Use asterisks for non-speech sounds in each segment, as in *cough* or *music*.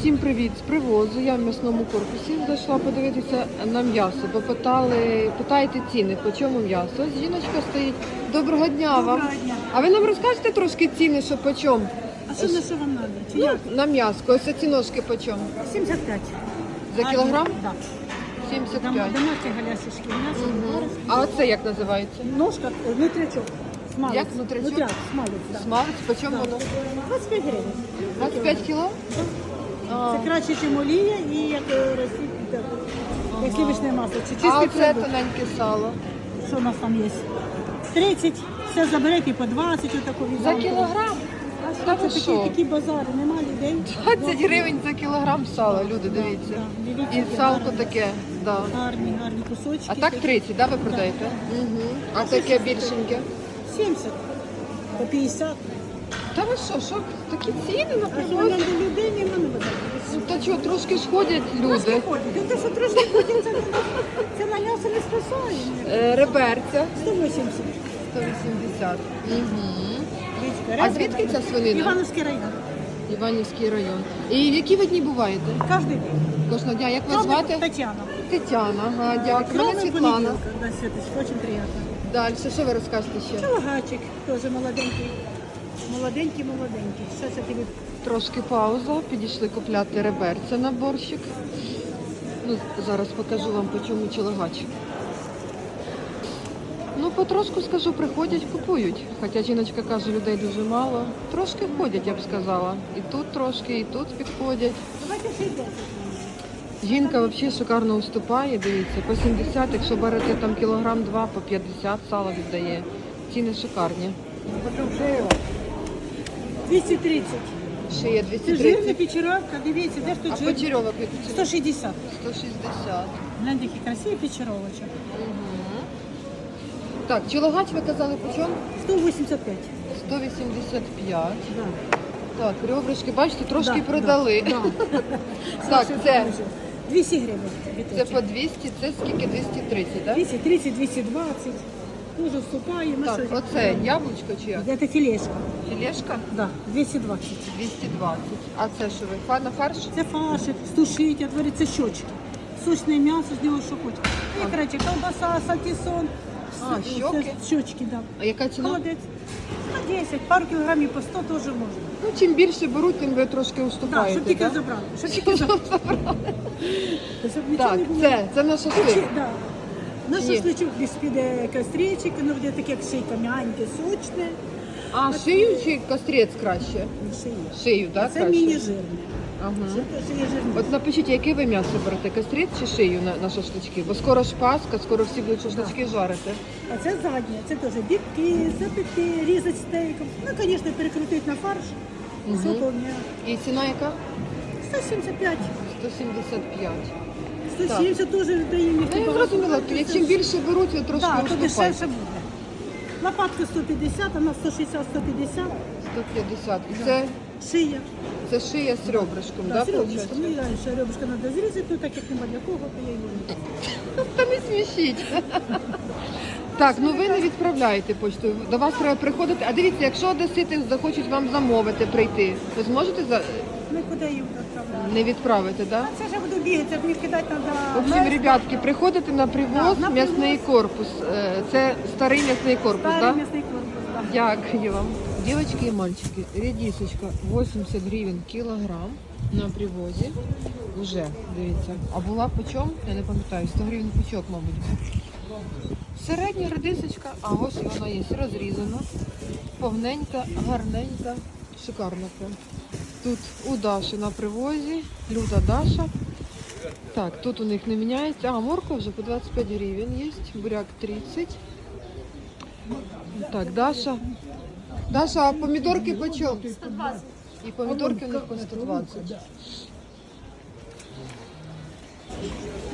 Всім привіт з привозу. Я в м'ясному корпусі зайшла подивитися на м'ясо. Бо питали, питаєте ціни, по чому м'ясо. Ось жіночка стоїть. Доброго дня вам. Доброго дня. А ви нам розкажете трошки ціни, що по чому? А що на що вам треба? Чи Ну, як? на м'яско. Ось ці ножки по чому? 75. За кілограм? Так. Дом, 75. домашні галясички. М'ясо, зараз. А оце як називається? Ножка, е, нутрячок. Смалець. Як нутрячок? Нутряк, смалець, так. Смалець, по чому воно? 25 гривень. 25 кіло? Це краще, ніж олія і як е, розсіп, так, як сливочне масло. Чи а чистий оце продукт. тоненьке сало. Що у нас там є? 30, все заберете по 20, отаку За кілограм? А Та що ви це що? такі, такі базари, нема людей. 20 гривень за кілограм сала, люди, дивіться. да, дивіться, І яке салко гарне. таке, да. Гарні, гарні кусочки. А так 30, да, ви продаєте? Угу. А таке більшеньке? 70, по 50. Та ви що, що такі ціни на А що до людей не. Ну та чого, трошки ж ходять люди. Ну, те, що трошки ходять, це, *laughs* це на м'ясо не спасає. Е, Реберця 180. 180. Угу. Вічка, А звідки ця свинина? Івановський район. Іванівський район. І в які ви дні буваєте? Кожен день. Кожного дня. Як вас Правда, звати? Тетяна. Тетяна. Ага, дякую. Мене Кроме Світлана. понеділка. Да, Світочка, дуже приємно. Далі, що ви розкажете ще? Чалагачик, теж молоденький. Молоденький, молоденький. Зараз я тобі Трошки пауза. Підійшли купляти реберця на борщик. Ну, зараз покажу вам, по чому чолагач. Ну, потрошку скажу, приходять, купують. Хоча жіночка каже, людей дуже мало. Трошки ходять, я б сказала. І тут трошки, і тут підходять. Давайте ще йдемо. Жінка взагалі шикарно уступає, дивіться, по 70, якщо берете там кілограм два, по 50 сало віддає. Ціни шикарні. 230. Шиє Це жирна 230. печеровка, дивіться, де ж А тут жир? почерьовок ціну? 160. 160. Гляньте, які красиві печеровочок. Так, чолагач ви казали по чому? 185. 185. Да. Так, ребрышки, бачите, трошки Да, продали. да, *laughs* да. Так, це, 200 гривень. це по 200, це скільки 230, так? 230, 220. Дуже вступає. Ну, Так, що, оце яблучко чи як? Це філешка. Філешка Да, 220. 220. А це що ви? Фа- на фарш? Це фаршик, стушить, отвариться щочки. Сочне м'ясо, з нього що хочеш. І, коротше, колбаса, сальтісон. А, Це щоки? Щочки, да. А яка ціна? Холодець. На 10, пару кілограмів по 100 теж можна. Ну, чим більше беруть, тим ви трошки Так, уступаєте. щоб тільки так? забрали. Щоб *laughs* тільки забрали. Щоб нічого Так, не було. це, це на Чи- да. На шашличок десь піде костричик, воно буде таке як шийка м'яньке, сочне. А шию чи кострець краще? Шиє. Шию, так? Це краще? міні-жирне. Ага. От напишіть, яке ви м'ясо берете, кострець чи шию на, на шашлички? Бо скоро ж Пасха, скоро всі будуть шашлички жарити. А це заднє, це теж бітки, запекти, різати стейком. Ну, звісно, перекрутити на фарш. Соковня. І ціна яка? 175. 175. 170 теж даємо. Ну, я зрозуміла, то чим більше беруть, ви трошки Так, то дешевше буде. Лопатка 150, а на 160-150. 150. І це, Шия. це шия з ребрышком, Да, виходить? Ну, і далі ще ребрышко треба зрізати, ну так як нема для кого, то я його не *laughs* Та не смішіть. Так, ну ви не відправляєте почту. До вас треба приходити. А дивіться, якщо одесити захочуть вам замовити прийти, ви зможете за... Куди їм відправляти? не відправити, так? А це ж я буду бігати, це ж мені кидати В треба. общем, ребятки, приходите на привоз Да, на м'ясний корпус. Е, Це старий м'ясний корпус, Старий так? м'ясний корпус, да. Дякую вам. Девочки и мальчики, редисочка 80 гривень кілограм на привозі. Уже, дивіться. А була печому? Я не пам'ятаю, 100 гривень пучок, мабуть. Середня редисочка, а ось і вона є розрізана. Повненька, гарненька, шикарна прям. Тут у Даші на привозі, Люда Даша. Так, тут у них не міняється. А, морква вже по 25 гривень є, буряк 30. Так, Даша. Даша, а помідорки по чому? 120. І помідорки у них по 120.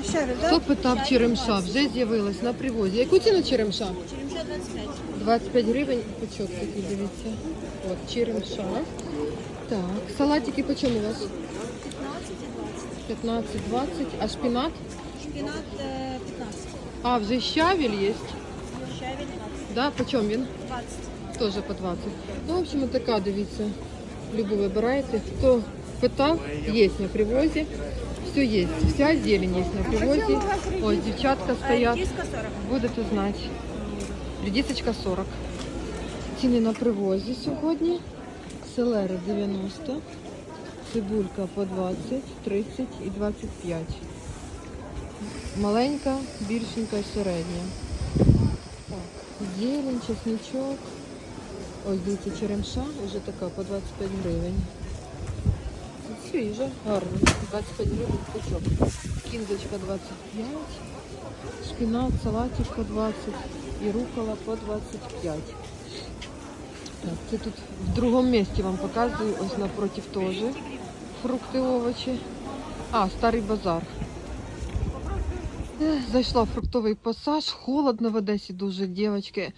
Ще, Хто питав черемша? Вже з'явилась на привозі. Яку ціну черемша? Черемша 25. 25 гривень пучок такий, дивіться. От, черемша. Так, салатики по чому у вас? 15 и 20. 15-20. А шпинат? Шпинат э, 15. А, вже щавель є. Щавель 20. Да, по чому він? 20. Теж по 20. Ну, в общем, така, дивіться. Любу вибираєте. Хто питав, є на привозі. Все є, вся зелень є на привозі. Ось дівчатка стоять. Редиска 40. Будете знати. Редисочка 40. Ціни на привозі сьогодні. Селери 90, цибулька по 20, 30 і 25. Маленька, більшенька середня. Так, зелень, чесничок. Ось дивіться, черемша вже така по 25 гривень. Свіжа, гарно. 25 гривень пучок. Кіндочка 25. Шпинат, салатик по 20 і рукола по 25. Так, це тут в другому місці вам показую, ось напротив теж фрукти, овочі. А, старий базар. Зайшла в фруктовий пасаж, холодно в Одесі дуже, дівчатки.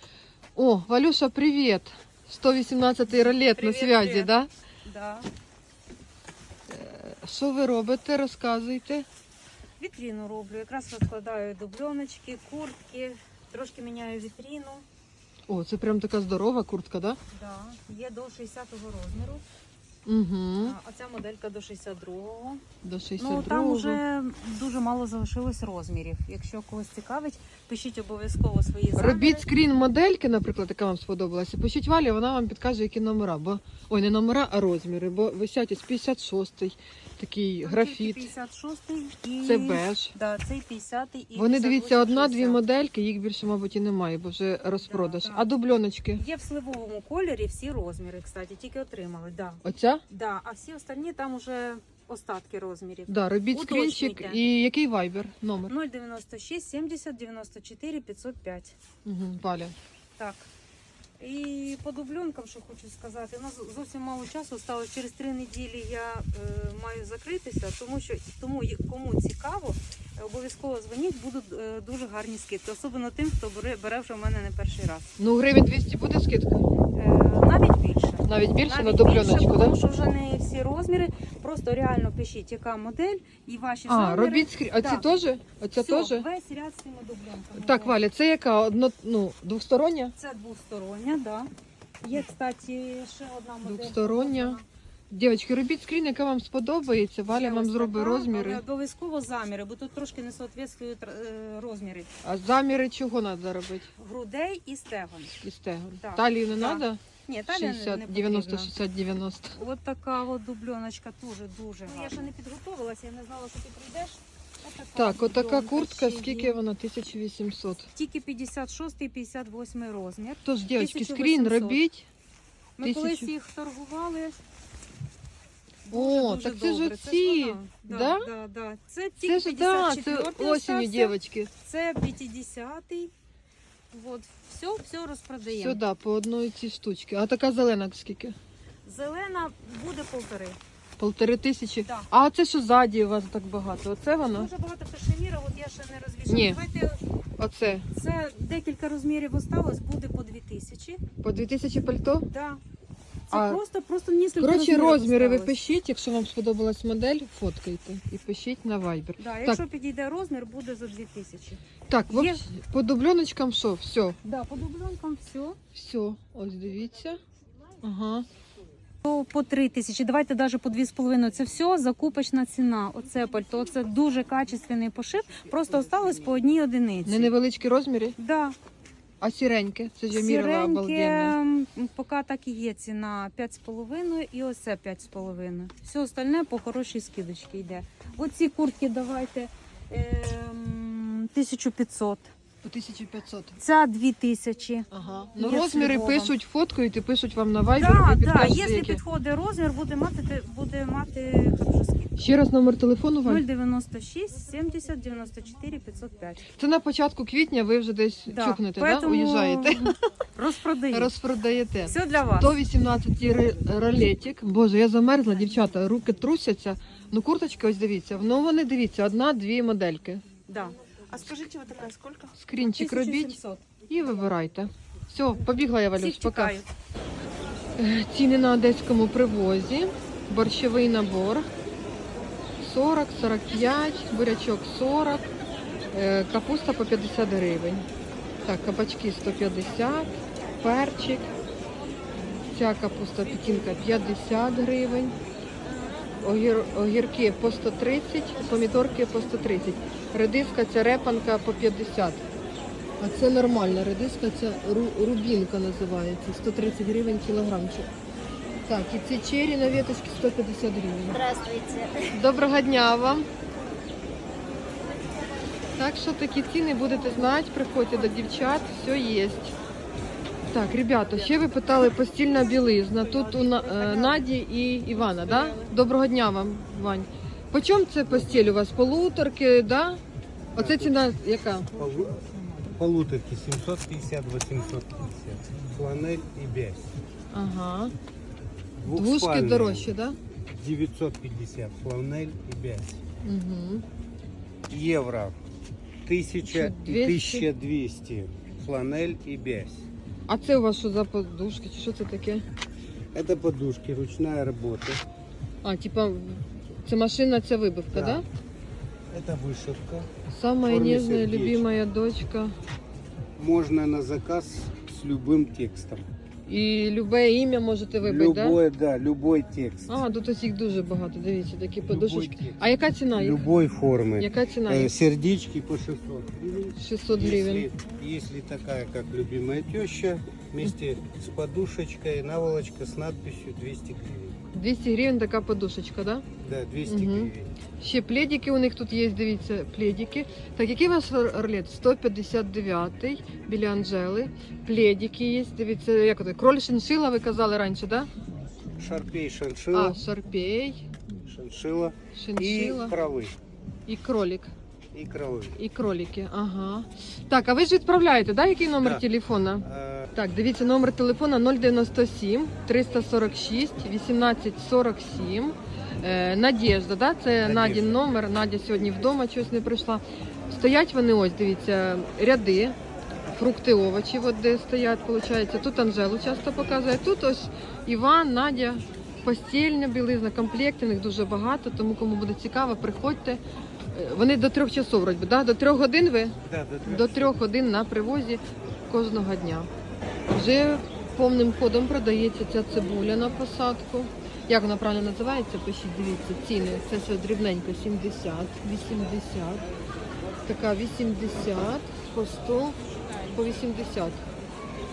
О, Валюша, привіт! 118-й ролет на Привіт, связі, привіт. да? Да. Що ви робите? Розказуйте. Вітріну роблю. Якраз розкладаю дубльоночки, куртки, трошки міняю вітріну. О, це прям така здорова куртка, да? Да. Є до 60-го розміру, Угу. а ця моделька до 62-го. До 62 Ну там вже дуже мало залишилось розмірів. Якщо когось цікавить, пишіть обов'язково свої заміри. Робіть скрін модельки, наприклад, яка вам сподобалася. Пишіть Валі, вона вам підкаже, які номера. Бо ой, не номера, а розміри. Бо висять ось 56-й, такий Там графіт. 56-й і Це беж. Да, цей 50-й і Вони дивіться, одна-дві модельки, їх більше, мабуть, і немає, бо вже розпродаж. да. А дубльоночки? Є в сливовому кольорі всі розміри, кстати, тільки отримали. Да. Оця? Да, а всі остальні там уже остатки розмірів. Да, робіть Уточнюйте. скрінчик. І який вайбер? Номер? 096 70 94 505. Угу, Валя. Так. І по дубльонкам, що хочу сказати, у нас зовсім мало часу сталося. Через три неділі я е, маю закритися, тому що тому кому цікаво, е, обов'язково дзвоніть, будуть е, дуже гарні скидки, особливо тим, хто бере, бере вже в мене не перший раз. Ну, гривень 200 буде скидка? Е, навіть. Навіть більше на Навіть дубльоночку, більше, так? тому що вже не всі розміри. Просто реально пишіть, яка модель і ваші А, заміри. робіть скрін. Оці Так. теж? Оця Всьо, теж? Весь ряд з цими дубльонками. Так, Валя, це яка? Одно, ну, двостороння? Це двостороння, да. Є, кстати, ще одна модель. Двостороння. Дівчатки, робіть скрін, яка вам сподобається. Валя Є вам ось зробить така, розміри. але Обов'язково заміри, бо тут трошки не соответствують е, розміри А заміри чого треба робити? грудей і стегон. І стегон. Так, Талію не так. треба? Ні, талія 60, не 90, 60, 90. От така от дубльоночка дуже дуже. Ну, я ще не підготувалася, я не знала, що ти прийдеш. Отака Так, отака куртка, скільки вона? 1800. Тільки 56 і 58 розмір. Тож, дівчатки, 1800. скрін робіть. Ми колись їх торгували. О, Дуже так це ж оці, ж вона. да? Да, да, да. Це Це тільки ж да, це 54 осінню, дівчатки. Це 50-й. Вот, все, все розпродаємо. Сюди, по одної ці штучки. А така зелена скільки? Зелена буде полтори. Полтори тисячі. Да. А це що ззаді у вас так багато? Оце воно? Дуже багато кашеміра, от я ще не розвішала. Ні. Давайте, Оце. це декілька розмірів осталось, буде по 2000. По 2000 пальто? Да. Це А, просто, просто несколько Коротше, розміри ви пишіть, якщо вам сподобалась модель, фоткайте і пишіть на Viber. Да, якщо підійде розмір, буде за 2000. Так, Є. по дубльоночкам що? Все. Да, по дубльонкам все. Все. Ось дивіться. Ага. По 3 тисячі, давайте навіть по 2,5. Це все закупочна ціна. Оце пальто, це дуже качественний пошив. Просто осталось по одній одиниці. Не невеличкі розміри, Да. А сіреньке. Це ж я мірила. Сіреньке, поки так і є ціна 5,5 і оце 5,5. Все остальне по хорошій скидочці йде. Оці куртки давайте ем, 1500. По 1500. Ця 2000. Ага. Ну розміри слівова. пишуть, фоткають і пишуть вам на Viber. Так, да, підкажете, якщо підходить розмір, буде мати, буде мати хорошу скидку. Ще раз номер телефону Валь. 096 70 94 505. Це на початку квітня ви вже десь чухнете, да? поэтому Уїжджаєте. Розпродаю. *laughs* Розпродаєте. Все для вас. 118 ри- ролетик. Боже, я замерзла, дівчата, руки трусяться. Ну, курточки, ось дивіться. Ну, вони дивіться, одна-дві модельки. Да. А скажите, вот такая сколько? Скрінчик робіть 1700. і вибирайте. Все, побігла я, Всіх пока. чекаю. Е, Ціни на одеському привозі. Борщовий набор 40, 45, бурячок 40, е, капуста по 50 гривень. Так, кабачки 150, перчик. Ця капуста пекінка 50 гривень. Огір, огірки по 130, помідорки по 130. Редиска ця репанка по 50. А це нормальна редиска, це ру- рубінка називається. 130 гривень кілограмчик. Так, і ці чері на веточці 150 гривень. Здравствуйте. Доброго дня вам. Так що такі ціни будете знати, приходьте до дівчат, все є. Так, ребята, ще ви питали постільна білизна. Тут у е, Наді і Івана, да? Доброго дня вам, Вань. По чому це постіль у вас? Полуторки, да? Оце ціна яка? Полу- Полуторки 750-850. Фланель и бязь. Ага. Двушки дорожче, да? 950 фланель и бязь. Угу. Евро 1000 и 200. 1200 фланель и бязь. А це у вас що за подушки? Чи що це таке? Это подушки, ручная работа. А, типа, це машина, це вибивка, да? Да. Это вышивка. Самая форме нежная, сердечка. любимая дочка. Можно на заказ с любым текстом. І любе ім'я можете вибити, так? Любой, да, любой текст. А, тут ось їх дуже багато, дивіться, такі подушечки. текст. А яка ціна їх? Любой формы. Яка ціна Э, їх? сердечки по 600 гривен. 600 гривень. Если, если такая, как любимая теща, вместе с подушечкой, наволочка с надписью 200 гривен. 200 гривень така подушечка, да? Да, 200 Мгм. гривен. Ще пледики у них тут є, дивіться, пледики. Так, який у вас орлет? 159-й, біля Анжели. Пледики є, дивіться, як це, кроль шиншила, ви казали раніше, да? Шарпей, шиншила, А, шарпей, шиншила и шиншила кролы. і кролик. И кролы. І кролики, ага. Так, а ви ж відправляєте, да? Який номер Так. телефона? Так, дивіться, номер телефона 097 346 1847. Е, Надєжда, да? це. Надін номер. Надя сьогодні вдома чогось не прийшла. Стоять вони ось, дивіться, ряди, фрукти, овочі, от де стоять, виходить. Тут Анжелу часто показує. Тут ось Іван, Надя, постільня білизна, комплекти, в них дуже багато, тому кому буде цікаво, приходьте. Е, Вони до трьох часов, вроді, да? до трьох годин ви? да, да, да. до трьох годин на привозі кожного дня. Вже повним ходом продається ця цибуля на посадку. Як вона правильно називається? Пишіть, дивіться, ціни. Це все дрібненько 70, 80, така 80, по 100, по 80.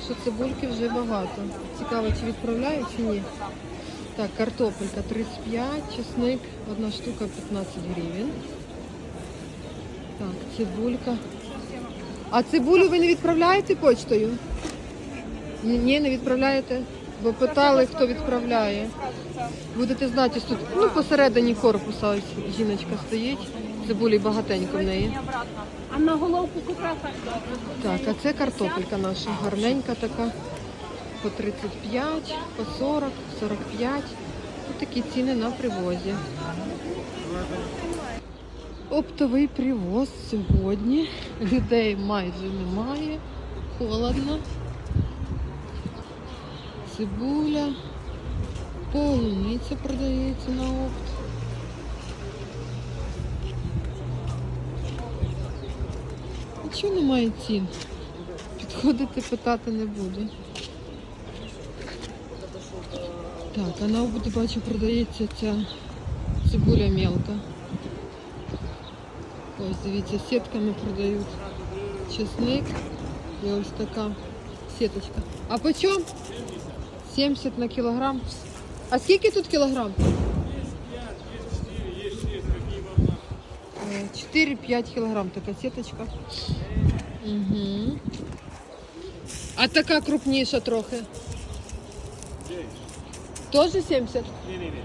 Що цибульки вже багато. Цікаво, чи відправляють, чи ні. Так, картопелька 35, чесник, одна штука 15 гривень. Так, цибулька. А цибулю ви не відправляєте почтою? Ні, ні, не відправляєте? Бо питали, хто відправляє. Будете знати, ось тут ну, посередині корпуса ось жіночка стоїть. Цибулі багатенько в неї. А на головку купляка? Так, а це картопелька наша, гарненька така. По 35, по 40, 45. Ось такі ціни на привозі. Оптовий привоз сьогодні. Людей майже немає. Холодно. Цибуля. Полуниця продається на опт. Нічого немає цін. Підходити питати не буду. Так, а на обуді бачу продається ця цибуля мелка. Ось дивіться, сітками продають чесник і ось така сіточка. А по чому? 70 на кілограм. А скільки тут кілограм? Е, 4-5 кілограм така сіточка. Угу. А така крупніша трохи. Тоже 70? Ні, ні, ні.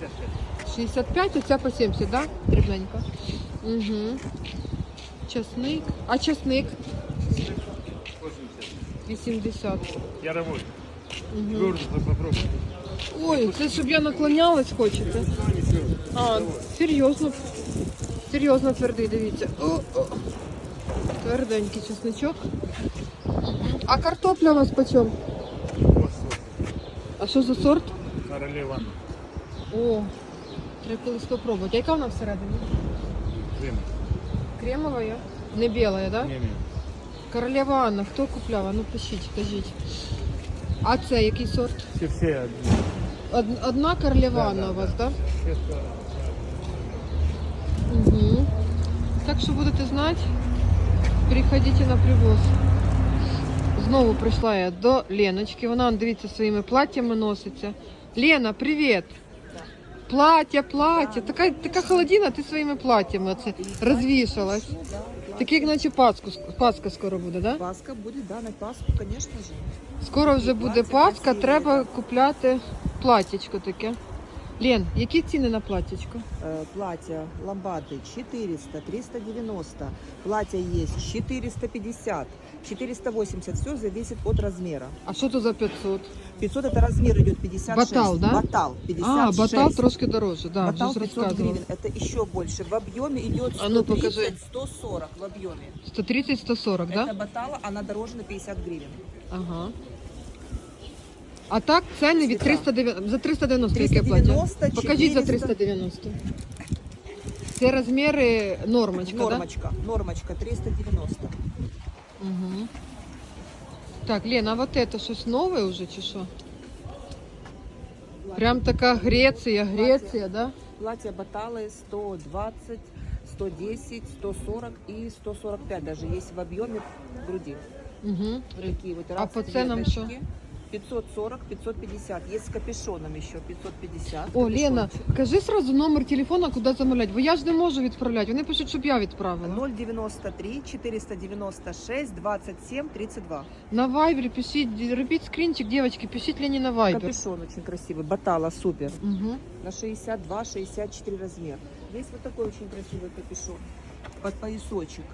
65. 65, оця по 70, так? Да? Дрібненька. Угу. Часник. А часник? 80. Я работаю. Угу. Твердо попробуй. Ой, це щоб я наклонялась, хочете? А, серйозно. Серйозно твердий, дивіться. О, о. Тверденький чесничок. А картопля у вас почем? А що за сорт? Королева. О, треба колись спробувати. А яка вона всередині? Крем. Кремова? Не біла, так? Да? Не, не. Королева Анна, хто купляв? А Ну пишіть, кажіть. А це який сорт? Все, все одні. Од- Одна карлівана Да, да, у вас, так? Да? вообще-то Угу. Так що будете знати, приходите на привоз. Знову прийшла я до Леночки. Вона, дивіться, своїми платтями носиться. Лена, привіт! Плаття, плаття. Така, така холодина, ти своїми платтями оце розвішалась. Таке, як наче Пасху, Пасха скоро буде, да? Пасха будет, да, на Пасху, конечно же. Скоро вже буде Пасха, треба купляти платтячко таке. Лен, які ціни на платтячко? Э, платья ламбады 400, 390. Платья есть 450, 480. Все зависит от размера. А що то за 500? 500 это размер идет 56. Батал, да? Батал 56. А, батал трошки дорожче, да, Батал вже 500 розказувала. гривен. Это еще больше. В объеме идет А ну, покажи. 130-140 в объеме. 130-140, да? Это батала, она дороже на 50 гривен. Ага. А так ціни від Цвіта. 390, за 390 яке плаття? 390, Покажіть за 400. 390. Це розміри нормочка, Нормочка. Нормочка 390. да? Угу. Так, Лена, а вот это щось нове вже чи що? Прям така Греція, Греція, да? Платья баталы 120, 110, 140 и 145 даже есть в объеме груди. Угу. Такие вот А по ценам что? 540, 550. Есть с капюшоном еще 550. О, Лена, капюшончик. кажи сразу номер телефона, куди замовляти, бо я ж не можу відправляти. Вони пишуть, щоб я відправила. 093 496 27 32. На Вайбері пишіть, робіть скрінчик, дівчатки, пишіть Лені на Вайбер. Капюшон очень красивый. Батала супер. Угу. На 62-64 размер. Есть вот такой очень красивый капюшон. Под поясочек.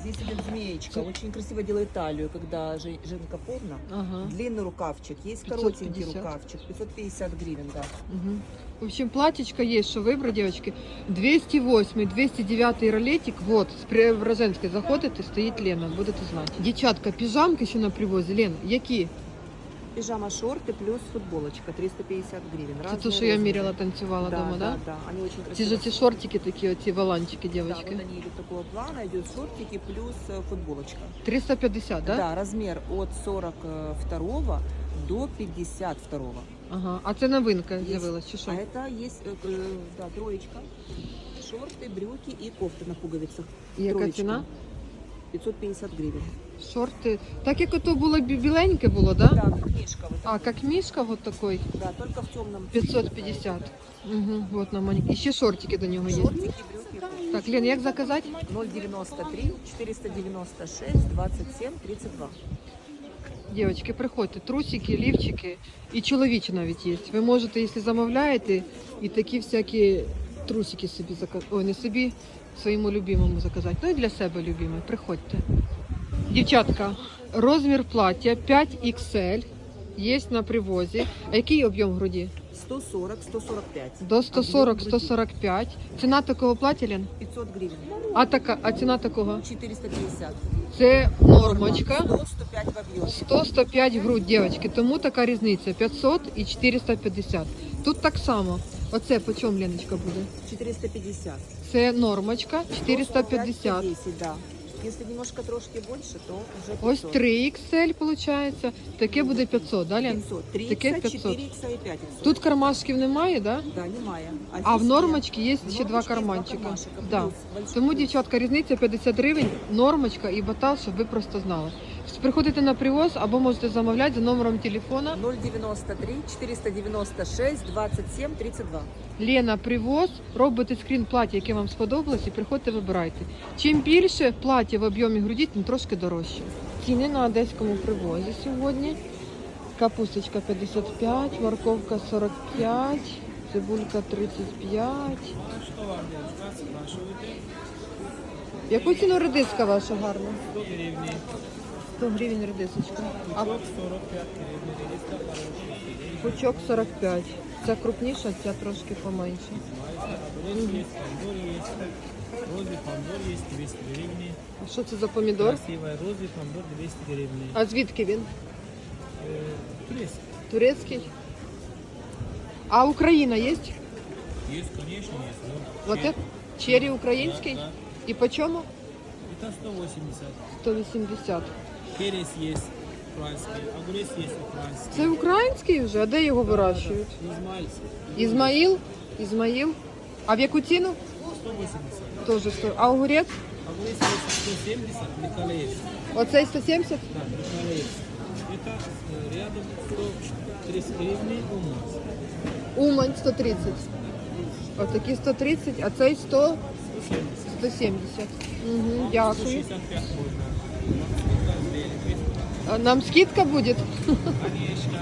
Здесь идет змеечка. Очень красиво делает талию, когда жен- женка полна. Ага. Длинный рукавчик, есть коротенький 550. рукавчик, 550 гривен, да. Угу. В общем, платьечко есть, что выбрать, девочки. 208, 209 ролетик, вот, с Преображенской заходит и стоит Лена, будете знать. Дівчатка, піжамки ще на привозі. Лен, які? Пижама, шорты плюс футболочка, 350 гривен. Це Разные те, що я размеры. міряла, танцювала да, дома, да, да? да, они очень Ці красивые. ж ці шортики такі, оці валанчики, Да, вот девочки. они идут такого плана, идет шортики плюс э, футболочка. 350, да? Да, размер от 42 до 52. Ага. А це новинка Есть. з'явилась, чи що? А это есть, э, э, да, троечка. Шорты, брюки и кофты на пуговицах. Яка Троечка. ціна? 550 гривен. Шорти. Так як ото було бі- біленьке було, да? Да, как книжка вот А, такой. як мішка вот такой, Да, только в темном. 550. Угу, вот на маленький. І ще шортики до нього є. Шортики, брюки. кофты. Так, Лен, як заказати? 093 496 27 32. Дівчатки, приходьте, трусики, лівчики і чоловічі навіть є. Ви можете, якщо замовляєте, і такі всякі трусики собі заказати. Ой, не собі, своєму любимому заказати. Ну і для себе любимий. Приходьте. Дівчатка, розмір плаття 5XL є на привозі. А який об'єм груді? 140 145. До 140-145. Ціна такого плаття, Лен? 500 гривен. А така, а ціна такого? 450. Це нормочка. 100 105 в 100-105 грудь, дівчатки, тому така різниця 500 і 450. Тут так само. Оце по чому Леночка буде? 450. Це нормочка 450. 110, да. Если немножко трошки больше, то уже 500. Ось 3 XL виходить. Таке буде 500, да, Лен? 500. Таке 30, 500. 4 ікса і 5 ікса. Тут кармашків немає, да? Да, немає. А в здесь нормочці є ще два карманчика. кармашика, Да. плюс большой Тому, плюс. дівчатка, різниця 50 гривень, нормочка і батал, щоб ви просто знали. Приходите на привоз або можете замовляти за номером телефона 093 496 27 32. Лена привоз, робите скрін плаття, яке вам сподобалось, і приходьте вибирайте. Чим більше плаття в об'ємі груді, тим трошки дорожче. Ціни на одеському привозі сьогодні. Капусточка 55, морковка 45, цибулька 35. Яку ціну редиска ваша гарна? 100 гривень. 100 гривень редисочка. А 45 Пучок 45. Ця крупніша, ця трошки поменше. Розы помидор есть 200 гривен. А що це за помідор? Красивая розы помидор 200 гривен. А звідки він? Э, Турецкий. Турецький? А Україна є? Есть, конечно, есть. Ну, Вот чек. это? Черрі український? Да, І по чому? да. Это 180. 180. Перец есть украинский. Огурец есть украинский. Це український вже, а де його вирощують? Измаильский. Ізмаїл? Ізмаїл. А в яку ціну? 180. Тоже 100. А огурець? А есть 170, Микола есть. Оцей 170? Да, Микола есть. Это э, рядом 130 гривен у нас. Умань 130. Отакі 130, а цей 100, 170. 170. Угу, дякую. 165 можно. Нам скидка буде? Конечно.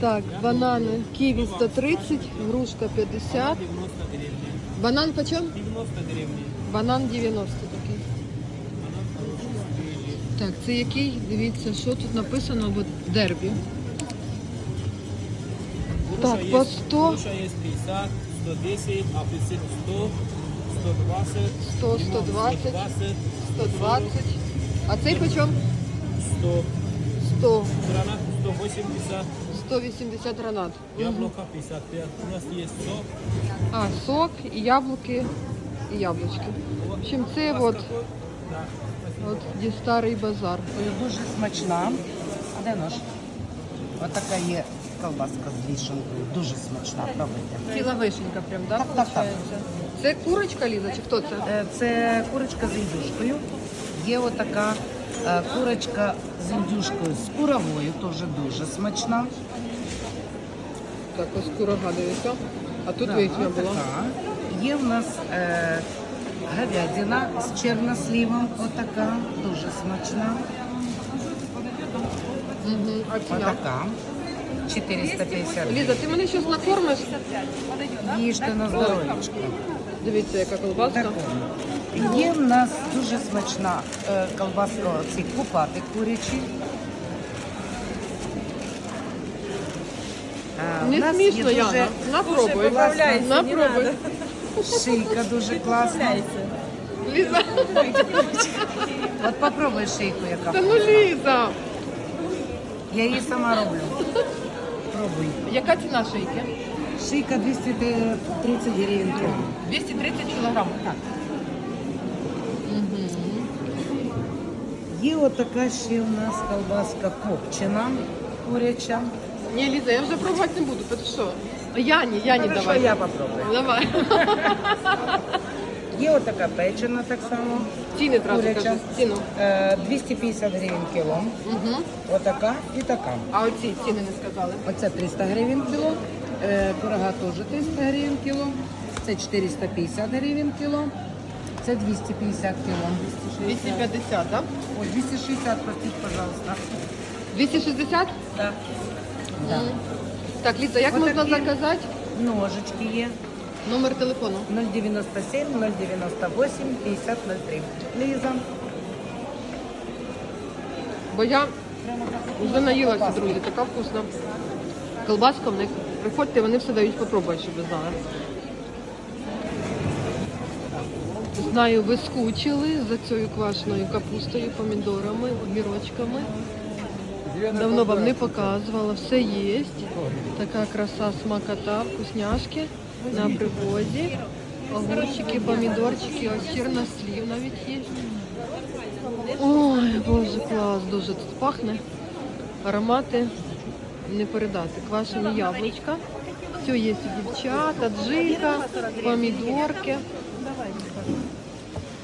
Так, банани. Ківі 130, грушка 50. 90 гривен. Банан почем? 90 гривен. Банан 90 такий. Так, це який? Дивіться, що тут написано, от дербі. Груша Так, по 100. Груша есть 50, 110, апельсин 100, 120, 100, 120, 120, 120. А цей почем? 100, 100. гранат 180, 180 гранат. Яблоко 55. У нас есть сок. А, сок, і яблуки, і яблучки. В общем, це от? От де старий базар. Дуже смачна. А де нож? Отака є колбаска з вішенкою. Дуже смачна, пробуйте. Ціла вишенька прям, да, Так, так, так. Це курочка, Ліза, чи хто це? Е, Це курочка з індюшкою. Є отака курочка з індюшкою з куровою, теж дуже смачна. Так, ось курага, дивіться. А тут Да, їхня була. отака. Є в нас е, говядина з черносливом. Отака, дуже смачна. Угу. А ціна? Отака. 450 Ліза, ти мене щось накормиш? Їжте на здоров'ячко. Дивіться, яка колбаска. Такому. Є в нас дуже смачна е, колбаска, ці купати курячі. Е, Не смішно, Яна. Напробуй. Напробуй. Шийка дуже класна. Ліза, *laughs* От попробуй шийку, яка. та ну Ліза. Я її сама роблю. Пробуй. Яка ціна шийки? Шийка 230 гривень. кіло. 230 кілограм. Так. Є отака ще у нас колбаска копчена куряча. Ні, Ліза, я вже пробувати не буду, ти що? Яні, Яні Хорошо, давай. я попробую. Давай. *laughs* Є отака печена так само. Ціни одразу Куряча. Ціну. Е, 250 гривень кіло. Угу. Отака і така. А оці ціни не сказали. Оце 300 гривень кіло. Е, Курага теж 300 гривень кіло. Це 450 гривень кіло. Це 250 кіло. 250, так? Ой, 260, простите, пожалуйста. 260? Да. Да. Так, Ліза, як можна заказати? Ножички є. Номер телефону. 097 098 50 03. Ліза. Бо я вже наїлася, друзі, така вкусна. Колбаска в них. Приходьте, вони все дають попробувати, щоб ви знали. Знаю, ви скучили за цією квашеною капустою, помідорами, огірочками. Давно вам не показувала, все є. Така краса, смакота, вкусняшки на привозі. Огурчики, помідорчики, ось чорнослів навіть є. Ой, боже, клас, дуже тут пахне. Аромати не передати. Квашені яблучка. Все є дівчата, джилька, помідорки.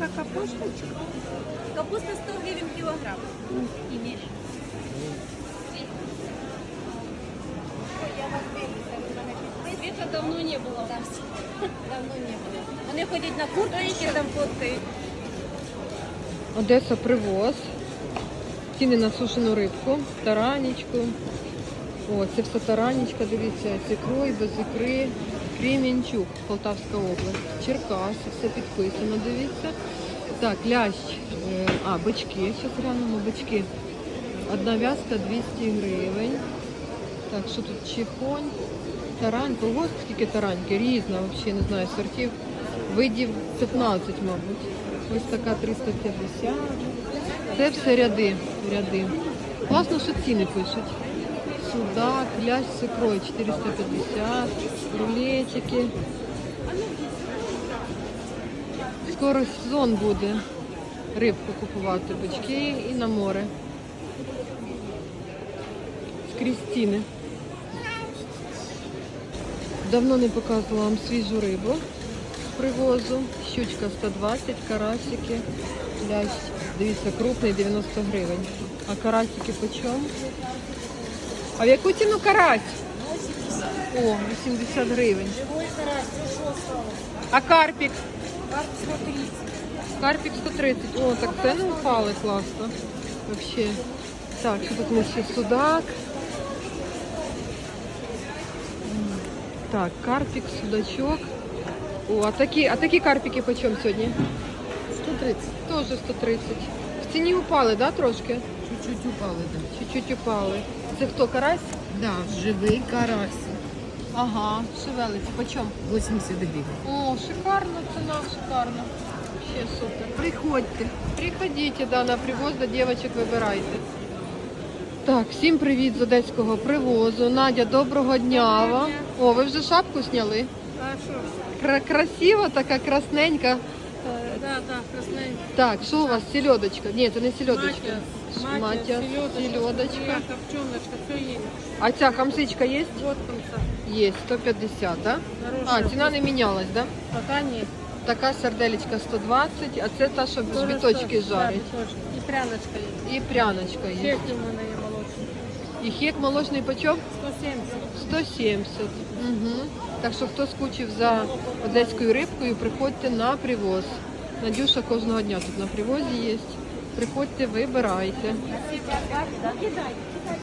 ляжем. Капуста 100 гривен килограмм. Света давно не было у нас. Давно не было. Вони ходять на курточки, там фоткають. Одеса привоз. Ціни на сушену рибку, таранічку. О, це все таранічка, дивіться, з ікрою, без ікри. Кремінчук, Полтавська область. Черкаси, все підписано, дивіться. Так, лящ. е, А, бички. Зараз глянемо бички. Одна вязка 200 гривень. Так, що тут чихонь? Таранька, ого, скільки тараньки, різна, взагалі не знаю, сортів. Видів 15, мабуть. Ось така 350. Це все ряди. ряди. Класно, що ціни пишуть. Судак, лящ з ікрою 450, рулетики. Скоро сезон буде рибку купувати, бички і на море. Скрізь ціни. Давно не показувала вам свіжу рибу з привозу. Щучка 120, карасики, лящ. Дивіться, крупний 90 гривень. А карасики по чому? А в яку ціну карась? О, 80 гривень. А карпік? Карпік 130. О, так ціни упали класно. Вообще. Так, що тут нас ще судак. Так, карпік, судачок. О, а такі, а такі карпіки по чому сьогодні? 130. Тоже 130. В ціні упали, да, трошки? Чуть-чуть упали, да. Чуть-чуть упали. Це хто, карась? Да, живий карась. Ага, шевелиться. По чому? 80 гривень. О, шикарна ціна, шикарно. Ще супер. Приходьте. Приходите, да, на привоз до дівчаток вибирайте. Так, всім привіт з одеського привозу. Надя, доброго дня вам. О, ви вже шапку зняли? Кра- красива така, красненька. Да, да, красний. Так, що у вас? Сельодочка? Ні, це не сельодочка. Матя, Матя, селедочка. копченочка, все є. А ця хамсичка є? Вот конца. Є, 150, да? А, ціна не мінялась, да? Пока нет. Така сарделечка 120, а це та, що Тоже біточки жарить. І пряночка є. І пряночка є. Чеки в мене є молочні. І хек молочний почем? 170. 170. Угу. Так що хто скучив за одеською рибкою, приходьте на привоз. Надюша кожного дня тут на привозі є. Приходьте, вибирайте.